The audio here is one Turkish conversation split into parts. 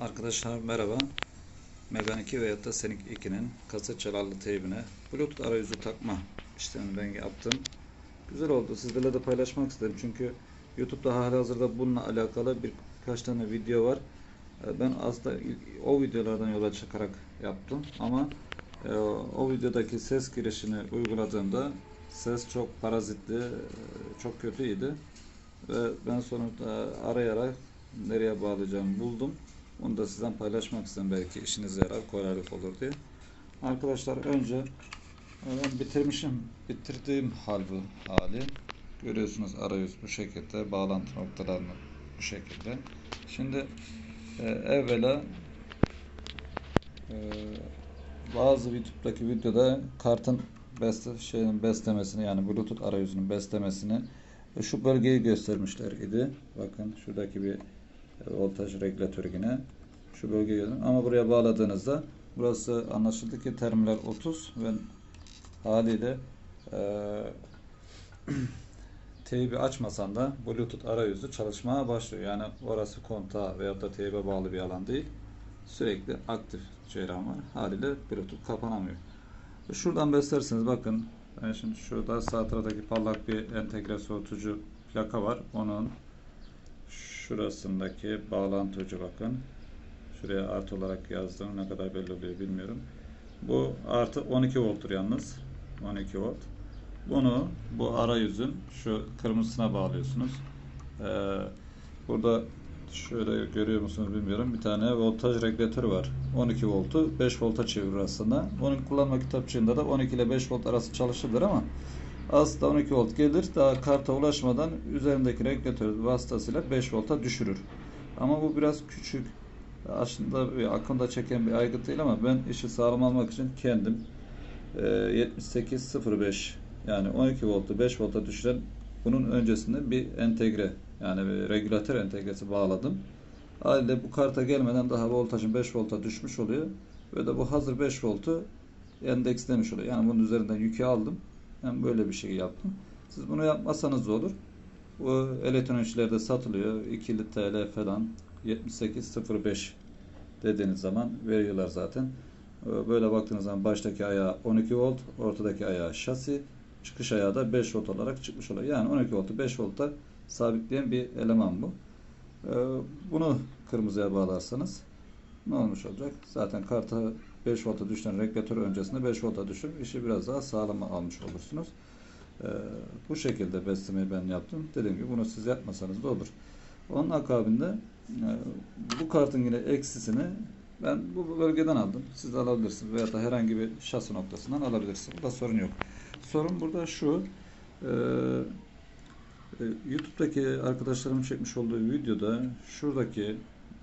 Arkadaşlar merhaba. Megane 2 veyahut da Senik 2'nin kaset çalarlı teybine Bluetooth arayüzü takma işlemini ben yaptım. Güzel oldu. Sizlerle de paylaşmak istedim. Çünkü YouTube'da halihazırda bununla alakalı birkaç tane video var. Ee, Ben aslında o videolardan yola çıkarak yaptım. Ama e, o videodaki ses girişini uyguladığımda ses çok parazitli, e, çok kötüydü. Ve ben sonunda arayarak nereye bağlayacağımı buldum. Onu da sizden paylaşmak istedim. Belki işinize yarar, kolaylık olur diye. Arkadaşlar önce ben bitirmişim. Bitirdiğim hal bu hali. Görüyorsunuz arayüz bu şekilde. Bağlantı noktalarını bu şekilde. Şimdi e, evvela e, bazı YouTube'daki videoda kartın beste, şeyin beslemesini yani Bluetooth arayüzünün beslemesini e, şu bölgeyi göstermişler idi. Bakın şuradaki bir voltaj regülatörü yine. Şu bölgeyi gördüm. Ama buraya bağladığınızda burası anlaşıldı ki terminal 30 ve haliyle e, teybi açmasan da Bluetooth arayüzü çalışmaya başlıyor. Yani orası kontağa veyahut da teybe bağlı bir alan değil. Sürekli aktif ceyran var. Haliyle Bluetooth kapanamıyor. Şuradan beslerseniz bakın ben şimdi şurada sağ taraftaki parlak bir entegre soğutucu plaka var. Onun şurasındaki bağlantı ucu bakın. Şuraya artı olarak yazdım. Ne kadar belli oluyor bilmiyorum. Bu artı 12 volttur yalnız. 12 volt. Bunu bu arayüzün şu kırmızısına bağlıyorsunuz. Ee, burada şöyle görüyor musunuz bilmiyorum. Bir tane voltaj regülatörü var. 12 voltu 5 volta çevirir aslında. Onun kullanma kitapçığında da 12 ile 5 volt arası çalışabilir ama aslında 12 volt gelir. Daha karta ulaşmadan üzerindeki regülatör vasıtasıyla 5 volta düşürür. Ama bu biraz küçük. Aslında bir akımda çeken bir aygıt değil ama ben işi sağlam almak için kendim e, 7805 yani 12 voltu 5 volta düşüren bunun öncesinde bir entegre yani bir regülatör entegresi bağladım. Haliyle bu karta gelmeden daha voltajın 5 volta düşmüş oluyor. Ve de bu hazır 5 voltu endekslemiş oluyor. Yani bunun üzerinden yükü aldım. Ben böyle bir şey yaptım. Siz bunu yapmasanız olur. Bu elektronikçilerde satılıyor. 2 TL falan 78.05 dediğiniz zaman veriyorlar zaten. Böyle baktığınız zaman baştaki ayağı 12 volt, ortadaki ayağı şasi, çıkış ayağı da 5 volt olarak çıkmış oluyor. Yani 12 voltu 5 volta sabitleyen bir eleman bu. Ee, Bunu kırmızıya bağlarsanız ne olmuş olacak? Zaten karta 5 volta düşen regülatör öncesinde 5 volta düşüp işi biraz daha sağlam almış olursunuz. Ee, Bu şekilde beslemeyi ben yaptım. Dediğim gibi bunu siz yapmasanız da olur. Onun akabinde e, bu kartın yine eksisini ben bu bölgeden aldım. Siz de alabilirsiniz veya da herhangi bir şasi noktasından alabilirsiniz. Burada sorun yok. Sorun burada şu. E, e, YouTube'daki arkadaşlarımın çekmiş olduğu videoda şuradaki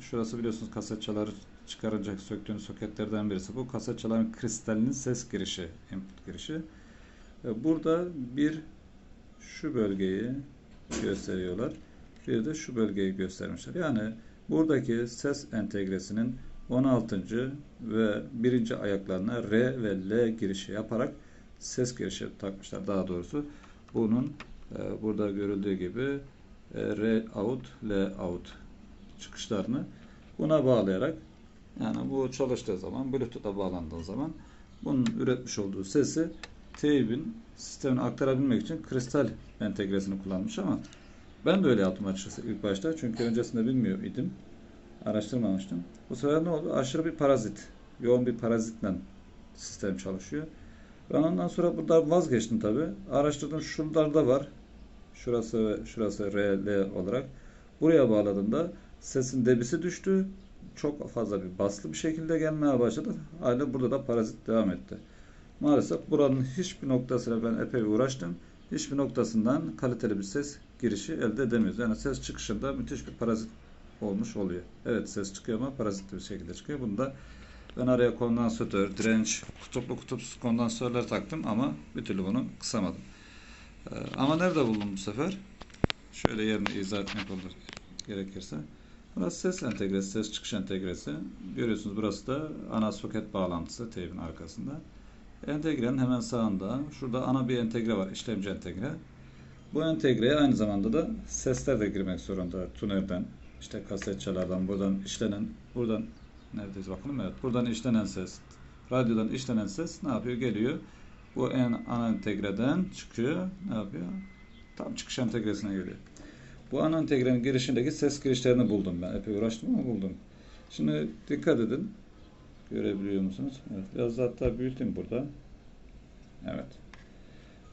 şurası biliyorsunuz kaset çaları çıkaracak söktüğünüz soketlerden birisi. Bu kaset çaların kristalinin ses girişi, input girişi. E, Burada bir şu bölgeyi gösteriyorlar. Bir de şu bölgeyi göstermişler. Yani buradaki ses entegresinin 16. ve 1. ayaklarına R ve L girişi yaparak ses girişi takmışlar daha doğrusu. Bunun e, burada görüldüğü gibi e, R out, L out çıkışlarını buna bağlayarak yani bu çalıştığı zaman Bluetooth'a bağlandığı zaman bunun üretmiş olduğu sesi teybin sistemine aktarabilmek için kristal entegresini kullanmış ama ben de öyle yaptım açıkçası ilk başta. Çünkü öncesinde bilmiyor idim. Araştırmamıştım. Bu sefer ne oldu? Aşırı bir parazit. Yoğun bir parazitle sistem çalışıyor. Ben ondan sonra burada vazgeçtim tabi. Araştırdım şuralarda var. Şurası ve şurası R, L olarak. Buraya bağladığımda sesin debisi düştü. Çok fazla bir baslı bir şekilde gelmeye başladı. Hala burada da parazit devam etti. Maalesef buranın hiçbir noktasıyla ben epey uğraştım. Hiçbir noktasından kaliteli bir ses girişi elde edemiyoruz. Yani ses çıkışında müthiş bir parazit olmuş oluyor. Evet ses çıkıyor ama parazitli bir şekilde çıkıyor. Bunu da ben araya kondansatör, direnç, kutuplu kutupsuz kondansatörler taktım ama bir türlü bunu kısamadım. Ee, ama nerede buldum bu sefer? Şöyle yerini izah etmek olur gerekirse. Burası ses entegresi, ses çıkış entegresi. Görüyorsunuz burası da ana soket bağlantısı teybin arkasında. Entegrenin hemen sağında şurada ana bir entegre var, işlemci entegre. Bu entegreye aynı zamanda da sesler de girmek zorunda tunerden işte kasetçalardan buradan işlenen buradan neredeyiz bakalım evet buradan işlenen ses radyodan işlenen ses ne yapıyor geliyor bu en ana entegreden çıkıyor ne yapıyor tam çıkış entegresine geliyor bu ana entegrenin girişindeki ses girişlerini buldum ben. Epey uğraştım ama buldum. Şimdi dikkat edin. Görebiliyor musunuz? Evet biraz da hatta büyüteyim burada. Evet.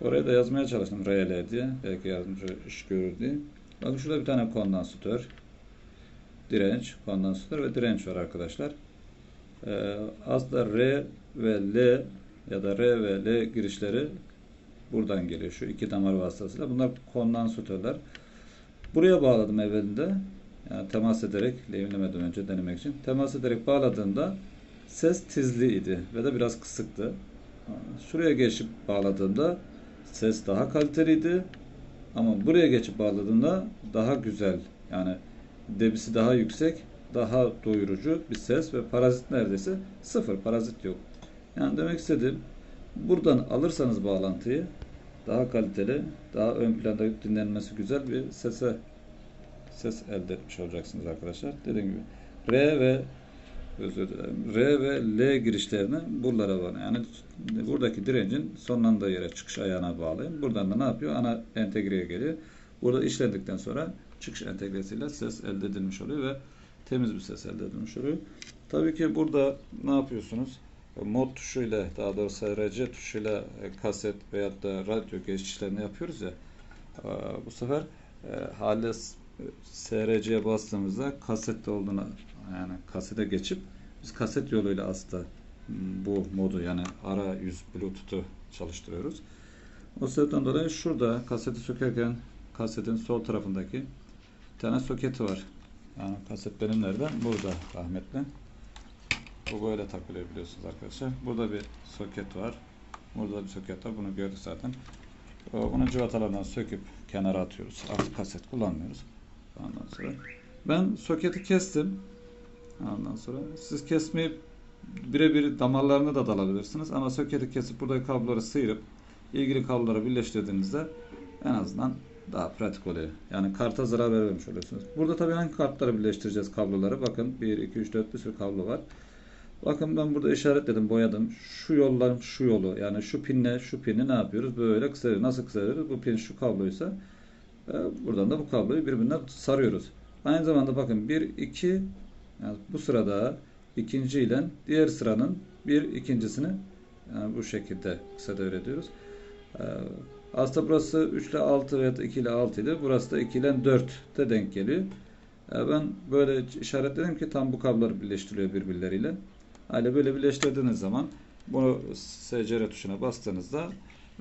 Oraya da yazmaya çalıştım RL diye. Belki yardımcı iş görür diye. Bakın şurada bir tane kondansatör. Direnç, kondansatör ve direnç var arkadaşlar. Ee, aslında R ve L ya da R ve L girişleri buradan geliyor. Şu iki damar vasıtasıyla. Bunlar kondansatörler. Buraya bağladım evvelinde. Yani temas ederek, lehimlemeden önce denemek için. Temas ederek bağladığımda ses tizli idi ve de biraz kısıktı. Şuraya geçip bağladığımda ses daha kaliteliydi. Ama buraya geçip bağladığımda daha güzel yani debisi daha yüksek, daha doyurucu bir ses ve parazit neredeyse sıfır, parazit yok. Yani demek istediğim buradan alırsanız bağlantıyı daha kaliteli, daha ön planda dinlenmesi güzel bir sese ses elde etmiş olacaksınız arkadaşlar. Dediğim gibi R ve özür dilerim. R ve L girişlerini buralara bağlı. Yani buradaki direncin sonlandığı yere çıkış ayağına bağlayın. Buradan da ne yapıyor? Ana entegreye geliyor. Burada işledikten sonra çıkış entegresiyle ses elde edilmiş oluyor ve temiz bir ses elde edilmiş oluyor. Tabii ki burada ne yapıyorsunuz? Mod tuşuyla daha doğrusu RC tuşuyla e, kaset veyahut da radyo geçişlerini yapıyoruz ya. Bu sefer e, hale SRC'ye bastığımızda kasette olduğunu yani kasete geçip biz kaset yoluyla aslında bu modu yani ara yüz bluetooth'u çalıştırıyoruz. O sebepten dolayı şurada kaseti sökerken kasetin sol tarafındaki bir tane soketi var. Yani kaset benim nerede? Burada rahmetli. Bu böyle takılıyor biliyorsunuz arkadaşlar. Burada bir soket var. Burada bir soket var. Bunu gördük zaten. Bunu cıvatalardan söküp kenara atıyoruz. Artık kaset kullanmıyoruz. Ondan sonra ben soketi kestim. Ondan sonra siz kesmeyip birebir damarlarını da dalabilirsiniz. Ama soketi kesip buradaki kabloları sıyırıp ilgili kabloları birleştirdiğinizde en azından daha pratik oluyor. Yani karta zarar vermemiş oluyorsunuz. Burada tabii hangi kartları birleştireceğiz kabloları? Bakın 1, 2, 3, 4 bir sürü kablo var. Bakın ben burada işaretledim, boyadım. Şu yollarım şu yolu. Yani şu pinle şu pini ne yapıyoruz? Böyle kısarıyoruz. Nasıl kısarıyoruz? Bu pin şu kabloysa e, buradan da bu kabloyu birbirine sarıyoruz. Aynı zamanda bakın 1, 2 yani bu sırada ikinci ile diğer sıranın bir ikincisini yani bu şekilde kısa devrediyoruz. Ee, aslında burası 3 ile 6 veya 2 ile 6 idi. Burası da 2 ile 4 de denk geliyor. Ee, ben böyle işaretledim ki tam bu kablolar birleştiriliyor birbirleriyle. Hale böyle birleştirdiğiniz zaman bunu SCR tuşuna bastığınızda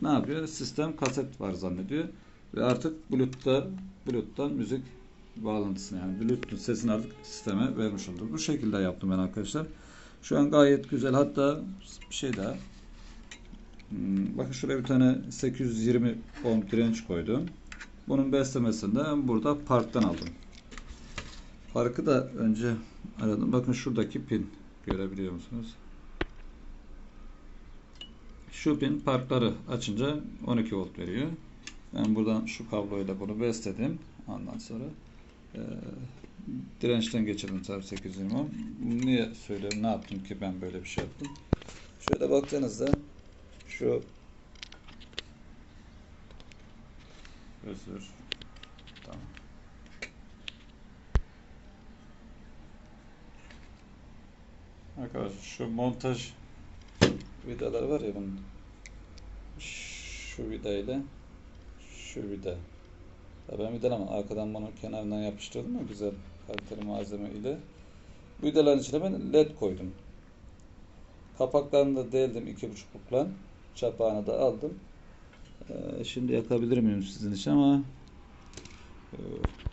ne yapıyor? Sistem kaset var zannediyor. Ve artık Bluetooth'ta Bluetooth'tan müzik bağlantısını yani Bluetooth sesini artık sisteme vermiş olduk. Bu şekilde yaptım ben arkadaşlar. Şu an gayet güzel. Hatta bir şey daha. Hmm, bakın şuraya bir tane 820 ohm direnç koydum. Bunun beslemesini de burada parktan aldım. Farkı da önce aradım. Bakın şuradaki pin görebiliyor musunuz? Şu pin parkları açınca 12 volt veriyor. Ben buradan şu kabloyla bunu besledim. Ondan sonra e, dirençten geçirdim tabii 820 ohm. Niye söylüyorum? Ne yaptım ki ben böyle bir şey yaptım? Şöyle baktığınızda şu özür Arkadaşlar şu montaj vidalar var ya bunun. Şu vida ile şu vida. Ya ben vidalama arkadan bunu kenarından yapıştırdım ya güzel kaliteli malzeme ile. Bu vidaların içine ben led koydum. Kapaklarını da deldim iki buçuklukla çapağını da aldım. Ee, şimdi yakabilir miyim sizin için ama e,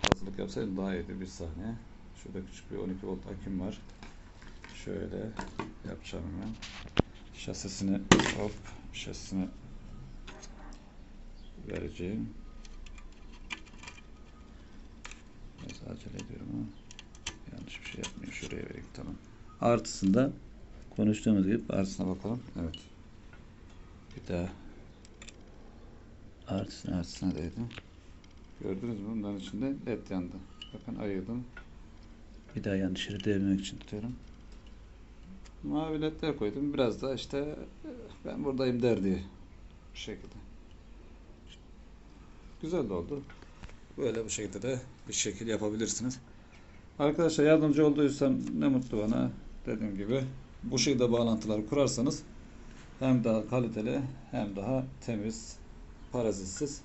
hazırlık yapsaydım daha iyiydi. Bir saniye. Şurada küçük bir 12 volt aküm var şöyle yapacağım hemen. Şasisini hop şasisini vereceğim. Biraz acele ediyorum ama yanlış bir şey yapmıyor şuraya vereyim tamam. Artısında konuştuğumuz gibi artısına bakalım. Evet. Bir daha artısına artısına değdim gördünüz mü? Bunların içinde led yandı. Bakın ayırdım. Bir daha yanlış yere değmemek için tutuyorum. Mavi ledler koydum. Biraz da işte e, ben buradayım der diye. Bu şekilde. Güzel de oldu. Böyle bu şekilde de bir şekil yapabilirsiniz. Arkadaşlar yardımcı olduysam ne mutlu bana. Dediğim gibi bu şekilde bağlantıları kurarsanız hem daha kaliteli hem daha temiz, parazitsiz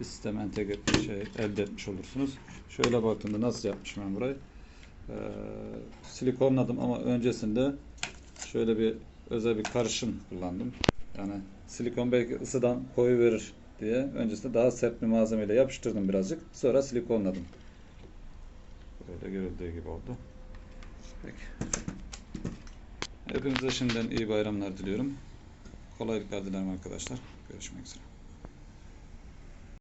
bir sistem entegre şey elde etmiş olursunuz. Şöyle baktığımda nasıl yapmışım ben burayı. Ee, silikonladım ama öncesinde şöyle bir özel bir karışım kullandım. Yani silikon belki ısıdan koyu verir diye öncesinde daha sert bir malzemeyle yapıştırdım birazcık. Sonra silikonladım. Böyle görüldüğü gibi oldu. Peki. Hepinize şimdiden iyi bayramlar diliyorum. Kolaylıklar dilerim arkadaşlar. Görüşmek üzere.